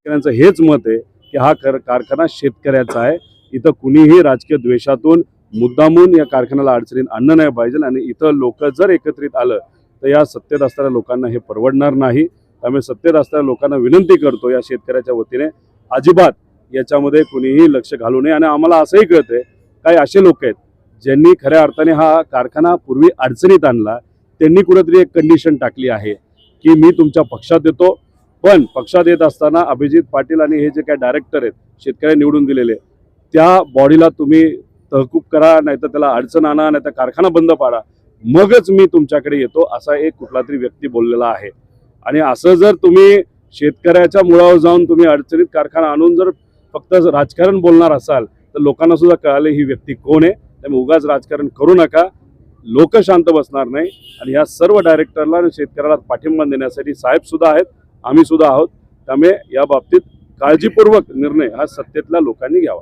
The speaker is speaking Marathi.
शेतकऱ्यांचं हेच मत आहे की हा कर कारखाना शेतकऱ्याचा आहे. इथं कुणीही राजकीय द्वेषातून मुद्दामून या कारखान्याला अडचणीत आणणं नाही पाहिजे आणि इथं लोक जर एकत्रित आलं तर या सत्तेत असणाऱ्या लोकांना हे परवडणार नाही. त्यामुळे सत्तेत असणाऱ्या लोकांना विनंती करतो या शेतकऱ्याच्या वतीने अजिबात याच्यामध्ये कुणीही लक्ष घालू नये आणि आम्हाला असंही कळतंय काही असे लोक आहेत ज्यांनी खऱ्या अर्थाने हा कारखाना पूर्वी अडचणीत आणला. त्यांनी कुठेतरी एक कंडिशन टाकली आहे की मी तुमच्या पक्षात येतो पण पक्षात येत असताना अभिजित पाटील आणि हे जे काही डायरेक्टर आहेत शेतकऱ्यांनी निवडून दिलेले त्या बॉडीला तुम्ही तहकूब करा नाहीतर त्याला अडचण आणा नाहीतर कारखाना बंद पाडा. मगच मी तुमच्याकडे येतो असा एक कुठला तरी व्यक्ती बोललेला आहे. आणि असं जर तुम्ही शेतकऱ्याच्या मुळावर जाऊन तुम्ही अडचणीत कारखाना आणून जर फक्त राजकारण बोलणार असाल तर लोकांना सुद्धा कळाले ही व्यक्ती कोण आहे. त्यामुळे उगाच राजकारण करू नका. लोक शांत बसणार नाही. आणि या सर्व डायरेक्टरला आणि शेतकऱ्याला पाठिंबा देण्यासाठी साहेब सुद्धा आहेत. आम्ही सुद्धा आहोत. त्यामुळे या बाबतीत काळजीपूर्वक निर्णय हा सत्तेतल्या लोकांनी घ्यावा.